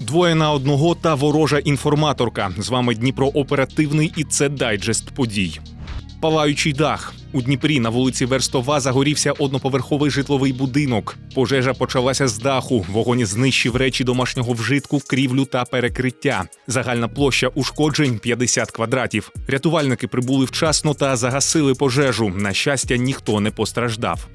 Двоє на одного та ворожа інформаторка. З вами Дніпро оперативний і це дайджест подій. Палаючий дах у Дніпрі на вулиці Верстова загорівся одноповерховий житловий будинок. Пожежа почалася з даху. Вогонь знищив речі домашнього вжитку, крівлю та перекриття. Загальна площа ушкоджень 50 квадратів. Рятувальники прибули вчасно та загасили пожежу. На щастя, ніхто не постраждав.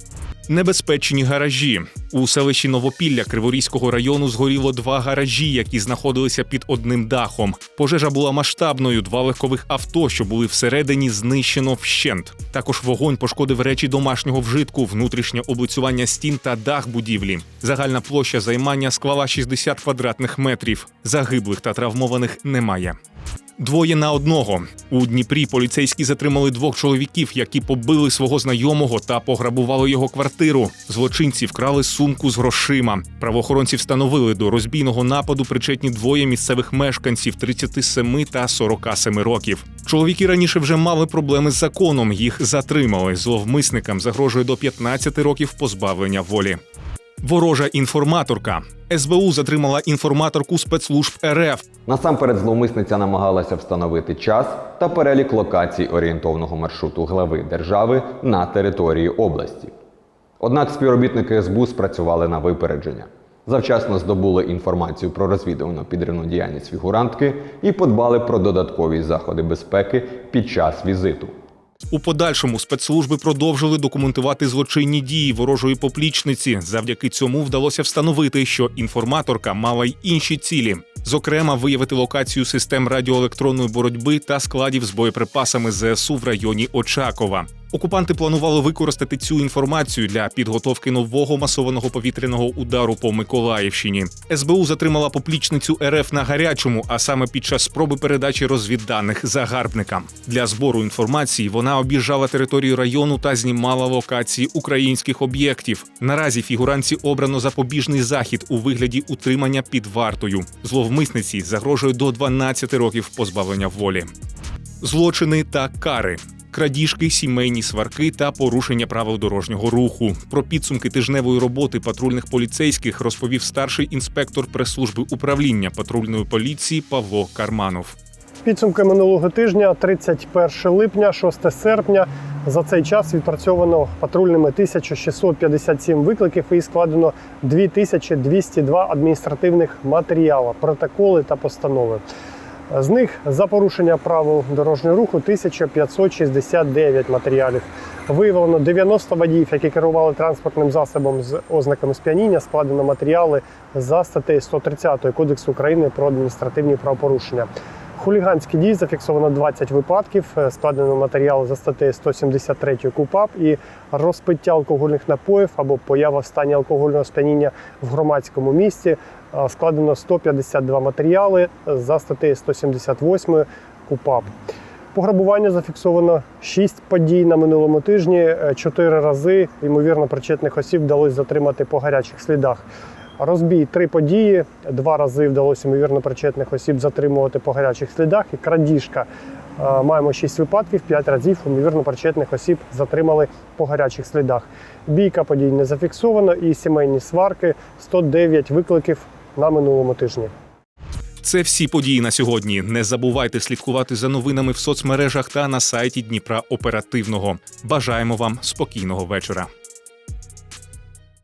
Небезпечні гаражі у селищі Новопілля Криворізького району згоріло два гаражі, які знаходилися під одним дахом. Пожежа була масштабною. Два легкових авто, що були всередині, знищено вщент. Також вогонь пошкодив речі домашнього вжитку, внутрішнє облицювання стін та дах будівлі. Загальна площа займання склала 60 квадратних метрів. Загиблих та травмованих немає. Двоє на одного у Дніпрі поліцейські затримали двох чоловіків, які побили свого знайомого та пограбували його квартиру. Злочинці вкрали сумку з грошима. Правоохоронці встановили до розбійного нападу причетні двоє місцевих мешканців 37 та 47 років. Чоловіки раніше вже мали проблеми з законом. Їх затримали. Зловмисникам загрожує до 15 років позбавлення волі. Ворожа інформаторка. СБУ затримала інформаторку спецслужб РФ. Насамперед зловмисниця намагалася встановити час та перелік локацій орієнтовного маршруту глави держави на території області. Однак співробітники СБУ спрацювали на випередження. Завчасно здобули інформацію про розвідувану підривну діяльність фігурантки і подбали про додаткові заходи безпеки під час візиту. У подальшому спецслужби продовжили документувати злочинні дії ворожої поплічниці. Завдяки цьому вдалося встановити, що інформаторка мала й інші цілі. Зокрема, виявити локацію систем радіоелектронної боротьби та складів з боєприпасами ЗСУ в районі Очакова. Окупанти планували використати цю інформацію для підготовки нового масованого повітряного удару по Миколаївщині. СБУ затримала поплічницю РФ на гарячому, а саме під час спроби передачі розвідданих загарбникам. Для збору інформації вона об'їжджала територію району та знімала локації українських об'єктів. Наразі фігуранці обрано запобіжний захід у вигляді утримання під вартою. Зловмисниці загрожує до 12 років позбавлення волі. Злочини та кари. Крадіжки, сімейні сварки та порушення правил дорожнього руху. Про підсумки тижневої роботи патрульних поліцейських розповів старший інспектор прес-служби управління патрульної поліції Павло Карманов. Підсумки минулого тижня, 31 липня, 6 серпня. За цей час відпрацьовано патрульними 1657 викликів і складено 2202 адміністративних матеріали, протоколи та постанови. З них за порушення правил дорожнього руху 1569 матеріалів. Виявлено 90 водіїв, які керували транспортним засобом з ознаками сп'яніння. Складено матеріали за статтею 130 Кодексу України про адміністративні правопорушення. Хуліганські дії зафіксовано 20 випадків. Е, Складено матеріали за статтею 173 КУПАП і розпиття алкогольних напоїв або поява в стані алкогольного сп'яніння в громадському місці. Е, Складено 152 матеріали за статтею 178 КУПАП. Пограбування зафіксовано 6 подій на минулому тижні. 4 рази ймовірно причетних осіб вдалося затримати по гарячих слідах. Розбій три події. Два рази вдалося ймовірно причетних осіб затримувати по гарячих слідах. І крадіжка. Е, Маємо 6 випадків, 5 разів ймовірно причетних осіб затримали по гарячих слідах. Бійка подій не зафіксовано і сімейні сварки 109 викликів на минулому тижні. Це всі події на сьогодні. Не забувайте слідкувати за новинами в соцмережах та на сайті Дніпра Оперативного. Бажаємо вам спокійного вечора.